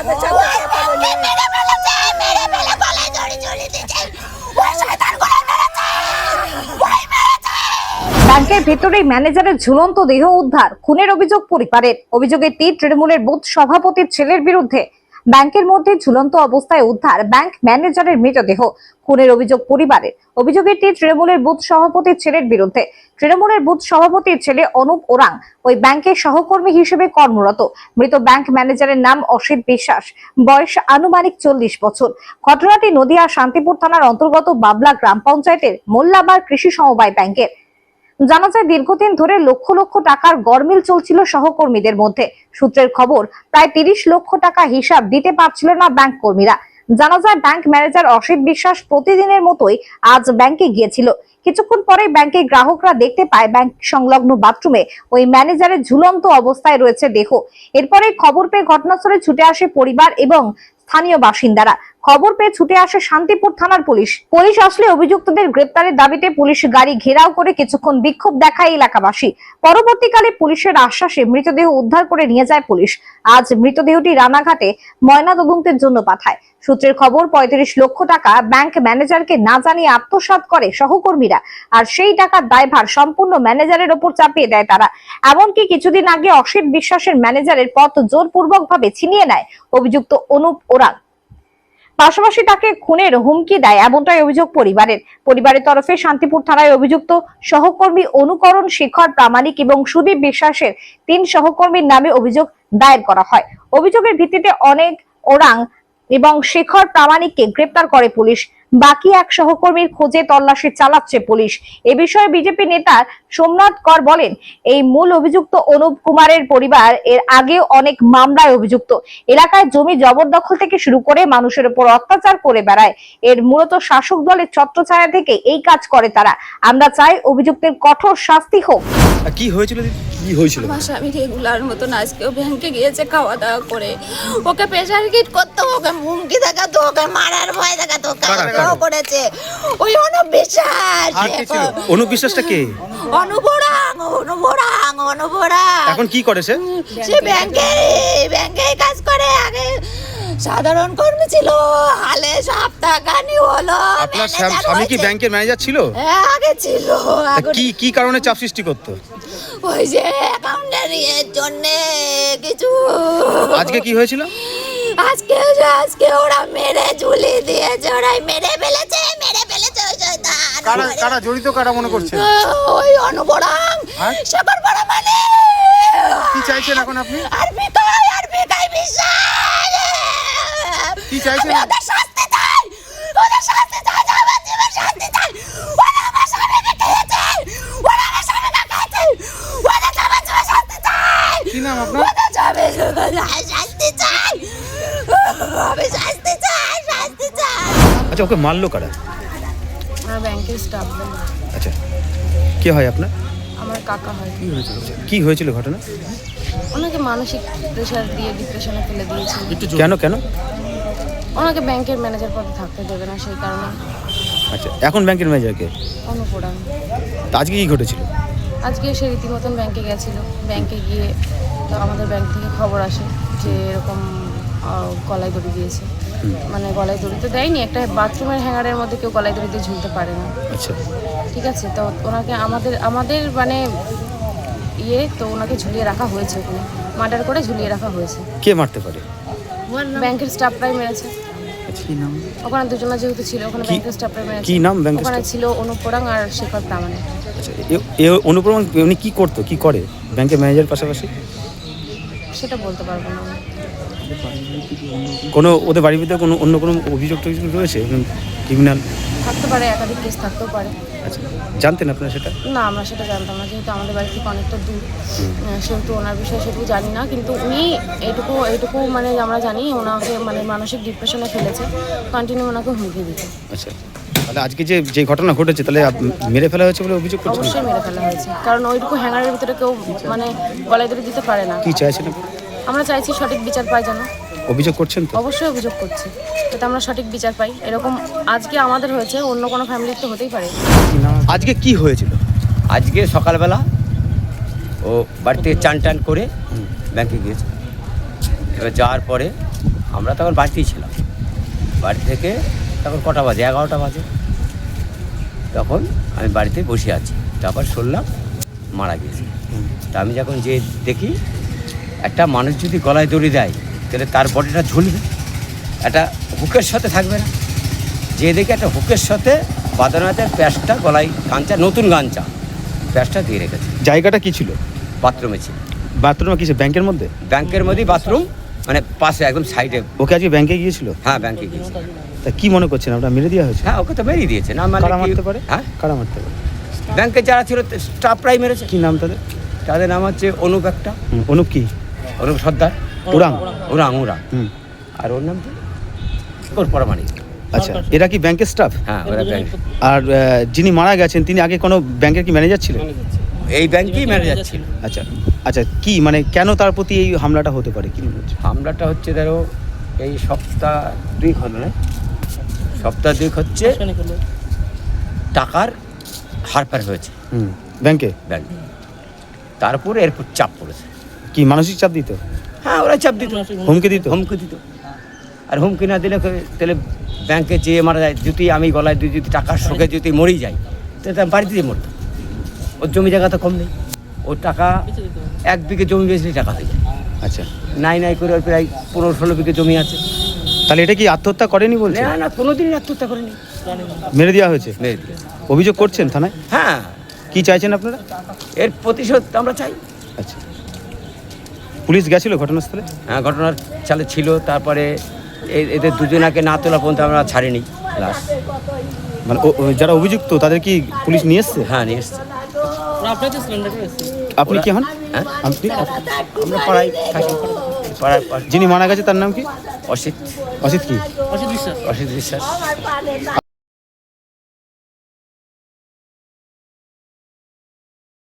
আমাদের সাথে কথা বলে ব্যাংকের ভেতরেই ম্যানেজারের ঝুলন্ত দেহ উদ্ধার খুনের অভিযোগ পরিবারের। অভিযোগে তীর তৃণমূলের বুথ সভাপতির ছেলের বিরুদ্ধে ব্যাংকের মধ্যে ঝুলন্ত অবস্থায় উদ্ধার ব্যাংক ম্যানেজারের মৃতদেহ। খুনের অভিযোগ পরিবারের। অভিযোগে তীর তৃণমূলের বুথ সভাপতির ছেলের বিরুদ্ধে। তৃণমূলের বুথ সভাপতির ছেলে অনুপ ওরাং ওই ব্যাংকের সহকর্মী হিসেবে কর্মরত। মৃত ব্যাংক ম্যানেজারের নাম অসিত বিশ্বাস। বয়স আনুমানিক চল্লিশ বছর। ঘটনাটি নদিয়া শান্তিপুর থানার অন্তর্গত বাবলা গ্রাম পঞ্চায়েতের মোল্লাবার কৃষি সমবায় ব্যাংকের। জানা যায়, দীর্ঘদিন ধরে লক্ষ লক্ষ টাকার গরমিল চলছিল সহকর্মীদের মধ্যে। সূত্রের খবর, প্রায় তিরিশ লক্ষ টাকা হিসাব দিতে পারছিল না ব্যাংক কর্মীরা। জানা যায়, ব্যাংক ম্যানেজার অসিত বিশ্বাস প্রতিদিনের মতোই আজ ব্যাংকে গিয়েছিল। কিছুক্ষণ পরে ব্যাংকে গ্রাহকরা দেখতে পায়, ব্যাংক সংলগ্ন বাথরুমে ওই ম্যানেজারের ঝুলন্ত অবস্থায় রয়েছে দেহ। এরপরে খবর পেয়ে ঘটনাস্থলে ছুটে আসে পরিবার এবং স্থানীয় বাসিন্দারা। খবর পেয়ে ছুটে আসে শান্তিপুর থানার পুলিশ। পুলিশ আসলে অভিযুক্তদের গ্রেপ্তারের দাবিতে পুলিশ গাড়ি ঘেরাও করে কিছুক্ষণ বিক্ষোভ দেখায় এলাকাবাসী। পরবর্তীকালে পুলিশের আশ্বাসে মৃতদেহ উদ্ধার করে নিয়ে যায় পুলিশ। আজ মৃতদেহটি রানাঘাটে ময়না তদন্তের জন্য পাঠায়। সূত্রের খবর, পঁয়ত্রিশ লক্ষ টাকা ব্যাংক ম্যানেজারকে না জানিয়ে আত্মসাৎ করে সহকর্মীরা। আর সেই টাকার দায়ভার সম্পূর্ণ ম্যানেজারের ওপর চাপিয়ে দেয় তারা। এমনকি কিছুদিন আগে অসিত বিশ্বাসের ম্যানেজারের পথ জোরপূর্বক ভাবে ছিনিয়ে নেয়। অভিযুক্ত অনুপ ওরাং। পাশাপাশি তাকে খুনের হুমকি দেয় এমনটাই অভিযোগ পরিবারের। পরিবারের তরফে শান্তিপুর থানায় অভিযুক্ত সহকর্মী অনুকরণ শেখর প্রামাণিক এবং সুদীপ বিশ্বাসের তিন সহকর্মীর নামে অভিযোগ দায়ের করা হয়। অভিযোগের ভিত্তিতে অনেক ওরাং এবং শেখর প্রামাণিককে গ্রেপ্তার করে পুলিশ। বাকি এক সহকর্মীর খোঁজে তল্লাশি চালাচ্ছে পুলিশ। এ বিষয়ে বিজেপি নেতা সোমনাথ কর বলেন এই মূল অভিযুক্ত অনুপ কুমারের পরিবার এর আগেও অনেক মামলায় অভিযুক্ত। এলাকায় জমি জবরদখল থেকে শুরু করে মানুষের উপর অত্যাচার করে বেড়ায়। এর মূলত শাসক দলের ছত্রছায়া থেকে এই কাজ করে তারা। আমরা চাই অভিযুক্তের কঠোর শাস্তি হোক। কি হয়েছিল কি হয়েছিল? আমার স্বামী রেগুলার মতন আজকেও ব্যাংকে গিয়েছে খাওয়া দাওয়া করে। ওকে প্রেশার কিট করতো ওকে হুমকি দেখাতো ওকে মারার ভয় দেখাতো কারা, করেছে। ওই অনুপ বিশ্বাস আর কে ছিল অনুবিশ্বাসটা কে? অনুভরাং অনুভরাং অনুভরাং এখন কি করে সে? সে ব্যাংকে ব্যাংকে কাজ করে। আগে সাধারণ কর্মী ছিল। হালে সপ্তাহ খানি হলো। আপনার স্বাম- স্বামী কি ব্যাংকের ম্যানেজার ছিল? হ্যাঁ আগে ছিল। তা এখন কি কি কারণে চাপ সৃষ্টি করতো? ওই যে অ্যাকাউন্টের জন্য কিছু আজকে কি হয়েছিল? আজকে আজকে ওরা মেরে ঝুলি দিয়েছে ওরাই মেরে ফেলেছে মেরে ফেলেছে ওই শয়তান। কারা কারা জড়িত কারা মনে করছে? ওই অনুবরং হ্যাঁ? শেখর বড় মানে। কি চাইছেন এখন আপনি? আর বিকাই আর বিকাই বিশ্বাস। কি চাইছেন? আচ্ছা ওকে মারলো কারা? ব্যাংকের স্টাফ আচ্ছা কে হয় আপনার? আমার কাকা হয়। কি হয়েছিল? কি হয়েছিল ঘটনা? ওনাকে মানসিক প্রেশার দিয়ে ডিপ্রেশনে ফেলে দিয়েছিল কেন কেন? ওনাকে ব্যাংকের ম্যানেজার পদে থাকতে দেবে না সেই কারণে। আচ্ছা এখন ব্যাংকের ম্যানেজারকে অনুপোড়ান তা আজকে কি ঘটেছিল? আজকে সে রীতিমতন ব্যাংকে গেছিল। ব্যাংকে গিয়ে তো আমাদের ব্যাংক থেকে খবর আসে যে এরকম গলায় দড়ি দিয়েছে। মানে গলায় দড়ি তো দেয়নি একটা বাথরুমের হ্যাঙ্গারের মধ্যে কেউ গলায় দড়ি দিয়ে ঝুলতে পারে না। আচ্ছা। ঠিক আছে তো ওনাকে আমাদের আমাদের মানে ইয়ে তো ওনাকে ঝুলিয়ে রাখা হয়েছে ওখানে মার্ডার করে ঝুলিয়ে রাখা হয়েছে। কে মারতে পারে? ব্যাংকের স্টাফরাই মেরেছে। আচ্ছা। ওখানে দুজনা যেহেতু ছিল ওখানে ব্যাংকের স্টাফরাই মেরেছে। কি নাম ব্যাংকের ওখানে ছিল অনুপরাং আর শেখর প্রামাণিক। আচ্ছা এ- এ উনি কি করতো কি করে? ব্যাংকের ম্যানেজার পাশাপাশি? সেটা বলতে পারব না। কোনো ওদের বাড়ির ভিতরে কোনো অন্য কোনো অভিযোগ টভিযোগ রয়েছে? ক্রিমিনাল থাকতে পারে একাধিক কেস থাকতেও পারে। আচ্ছা জানতেন আপনারা সেটা? না আমরা সেটা জানতাম না যেহেতু আমাদের বাড়ি থেকে অনেকটা দূর। সেহেতু ওনার বিষয়ে সেটুকু জানি না কিন্তু উনি এইটুকু এইটুকু মানে আমরা জানি ওনাকে মানে মানসিক ডিপ্রেশনে ফেলেছে কন্টিনিউ ওনাকে হুমকি দিতে আচ্ছা। তাহলে আজকে যে যে ঘটনা ঘটেছে তাহলে মেরে ফেলা হয়েছে বলে অভিযোগ করছেন? অবশ্যই মেরে ফেলা হয়েছে। কারণ ওইটুকু হ্যাঙ্গারের ভিতরে কেউ মানে গলায় ধরে দিতে পারে না। কি চাইছেন আমরা চাইছি সঠিক বিচার পাই যেন। অভিযোগ করছেন তো? অবশ্যই অভিযোগ করছি যাতে আমরা সঠিক বিচার পাই। এরকম আজকে আমাদের হয়েছে অন্য কোনো ফ্যামিলির তো হতেই পারে। আজকে কি হয়েছিল? আজকে সকালবেলা ও বাড়ি থেকে চান টান করে ব্যাংকে গিয়েছে। এবার যাওয়ার পরে আমরা তখন বাড়িতেই ছিলাম। বাড়ি থেকে তখন কটা বাজে? এগারোটা বাজে। তখন আমি বাড়িতে বসে আছি। তারপর শুনলাম মারা গেছে। তা আমি যখন যে দেখি একটা মানুষ যদি গলায় দড়ি দেয় তাহলে তার বডিটা ঝুলবে। একটা হুকের সাথে থাকবে না। যে দেখে একটা হুকের সাথে বাঁধানো আছে প্যাঁচটা গলায় গাঞ্চা নতুন গাঞ্চা প্যাঁচটা দিয়ে রেখেছে। জায়গাটা কি ছিল? বাথরুমে ছিল। বাথরুমে কিসে ব্যাংকের মধ্যে? ব্যাংকের মধ্যেই বাথরুম মানে পাশে একদম সাইডে। ওকে আজকে ব্যাংকে গিয়েছিল? হ্যাঁ ব্যাংকে গিয়েছে তা কি মনে করছেন? আপনার মেরে দেওয়া হয়েছে? হ্যাঁ ওকে তো মেরিয়ে দিয়েছে। না মানে কারা মারতে পারে? হ্যাঁ? কারা মারতে পারে? ব্যাংকে যারা ছিল স্টাফরাই মেরেছে। কি নাম তাদের? তাদের নাম হচ্ছে অনুপ একটা। অনুপ কি? অনুপ সর্দার। ওরাং ওরাং হুম। আর ওর নাম কি? ওর পরমাণিক। আচ্ছা এরা কি ব্যাংকের স্টাফ? হ্যাঁ ওরা ব্যাংক। আর যিনি মারা গেছেন তিনি আগে কোনো ব্যাংকের কি ম্যানেজার ছিলেন? এই ব্যাংকেই ম্যানেজার ছিল। আচ্ছা আচ্ছা কি মানে কেন তার প্রতি এই হামলাটা হতে পারে? কি হামলাটা হচ্ছে ধরো এই সপ্তাহ দুই হলো না সপ্তাহ দুই হচ্ছে টাকার হারপার হয়েছে। হুম ব্যাংকে? ব্যাংক। তারপরে এরপর চাপ পড়েছে। কি মানসিক চাপ দিত? হ্যাঁ ওরা চাপ দিত। হুমকি দিত? হুমকি দিত। আর হুমকি না দিলে তাহলে ব্যাংকে যেয়ে মারা যায় যদি আমি গলায় যদি টাকার শোকে যদি মরি যাই তাহলে আমি বাড়িতে দিয়ে মরতাম। ওর জমি জায়গা তো কম নেই। ওর টাকা এক বিঘে জমি বেচলে টাকা হয়ে যায়। আচ্ছা। নাই নাই করে ওর প্রায় পনেরো ষোলো বিঘে জমি আছে। তাহলে এটা কি আত্মহত্যা করেনি বলছে? না না কোনোদিনই আত্মহত্যা করেনি। মেরে দেওয়া হয়েছে। অভিযোগ করছেন থানায়? হ্যাঁ। কি চাইছেন আপনারা? এর প্রতিশোধ আমরা চাই। আচ্ছা। পুলিশ গেছিল ঘটনাস্থলে? হ্যাঁ ঘটনার চালে ছিল তারপরে এ- এদের দুজনাকে না তোলা পর্যন্ত আমরা ছাড়িনি। লাশ। মানে যারা অভিযুক্ত তাদের কি পুলিশ নিয়ে এসছে? হ্যাঁ নিয়ে এসছে। আপনি কি হন? হ্যাঁ? আপনি আমরা পাড়ায় থাকি। যিনি মারা গেছে তার নাম কি? অসিত। অসিত কি? অসিত বিশ্বাস।